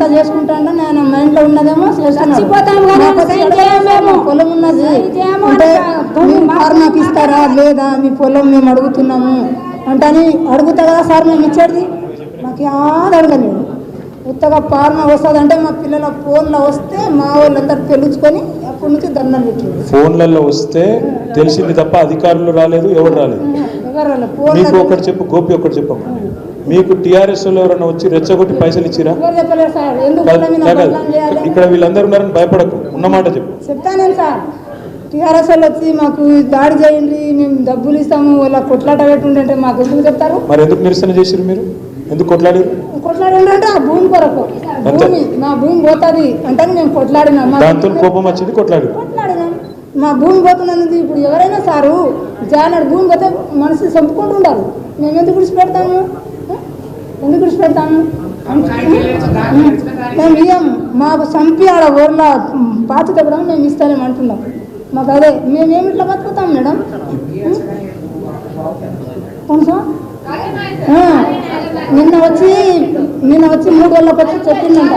అంతా చేసుకుంటాంటే నేను మా ఇంట్లో ఉన్నదేమో. పొలం ఉన్నది. అంటే మాకు ఫార్మాకి ఇస్తారా లేదా? మీ పొలం మేము అడుగుతున్నాము. అంటే అని అడుగుతా కదా సార్ మేము ఇచ్చేది? మాకు యాద అడగలేదు. ఉత్తగా ఫార్మా వస్తుంది అంటే మా పిల్లల ఫోన్లో వస్తే మా వాళ్ళందరూ తెలుసుకొని అప్పటి నుంచి దండం పెట్టింది. ఫోన్లలో వస్తే తెలిసింది తప్ప అధికారులు రాలేదు ఎవరు రాలేదు. మీకు ఒకటి చెప్పు గోపి ఒకటి చెప్పమ్మా. మీకు టీఆర్ఎస్ వాళ్ళు ఎవరైనా వచ్చి రెచ్చగొట్టి పైసలు ఇచ్చిరా? ఇక్కడ వీళ్ళందరూ ఉన్నారని భయపడకు. ఉన్నమాట చెప్పు. చెప్తాను సార్. టీఆర్ఎస్ వాళ్ళు వచ్చి మాకు దాడి చేయండి మేము డబ్బులు ఇస్తాము ఇలా కొట్లాట పెట్టుంటే మాకు ఎందుకు చెప్తారు? మరి ఎందుకు నిరసన చేసిరు మీరు? ఎందుకు కొట్లాడారు కొట్లాడండి అంటే ఆ భూమి కొరకు. భూమి మా భూమి పోతుంది అంటే మేము కొట్లాడినాం. దాంతో కోపం వచ్చింది కొట్లాడారు కొట్లాడినాం. మా భూమి పోతున్నది ఇప్పుడు ఎవరైనా సారు జానడు భూమి పోతే మనసు చంపుకుంటుంటారు మేము ఎందుకు విడిచిపెడతాము? ఎందుకు విడిచిపెడతాము మేము ఇయ్యం. మాకు చంపి ఆడ ఊర్లో పాతిత కూడా మేము ఇస్తామని అంటున్నాం. మాకు అదే మేమేమి ఇట్లా బతుకుతాం మేడం? కొంచెం నిన్న వచ్చి నిన్న వచ్చి మూడు వేలకు వచ్చి చెప్పిందంట.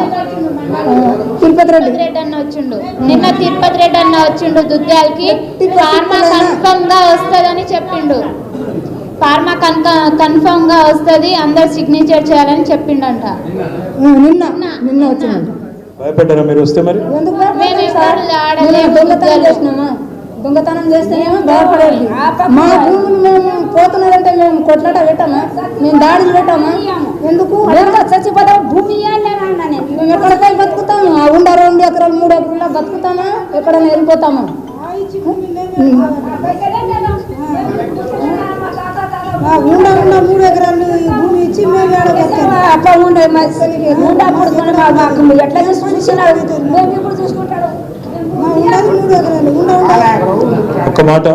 తిరుపతి రెడ్డి తిరుపతి రెడ్డి. అన్న వచ్చిండు. నిన్న తిరుపతి రెడ్డి అన్న వచ్చిండు దుద్యాలకి ఫార్మా కన్ఫర్మ్గా వస్తుందని చెప్పిండు. ఫార్మా కన్క కన్ఫర్మ్గా వస్తుంది అందరు సిగ్నేచర్ చేయాలని చెప్పిండంట నిన్న నిన్న వచ్చిందంట భయపడ్డారా మీరు వస్తే మరి దొంగతనం ఉద్యోగాలు. చేసినామా దొంగతనం చేస్తేనేమో భయపడేది మా భూములు మేము పోతున్నారంటే మేము కొట్లాట పెట్టామా మేము దాడులు పెట్టామా ఎందుకు చచ్చిపోతాం భూమి మేము ఎక్కడికై బతుకుతాము ఆ ఉండ రెండు ఎకరాలు మూడు ఎకరాలు బతుకుతామా ఎక్కడైనా వెళ్ళిపోతామా ఆ ఉండ ఉండ మూడు ఎకరాలు భూమి ఇచ్చి మేము ఏడ అట్లా ఉండే ఉండప్పుడు మాకు ఎట్లా మేము ఇప్పుడు చూసుకుంటాడు ఒక మాట.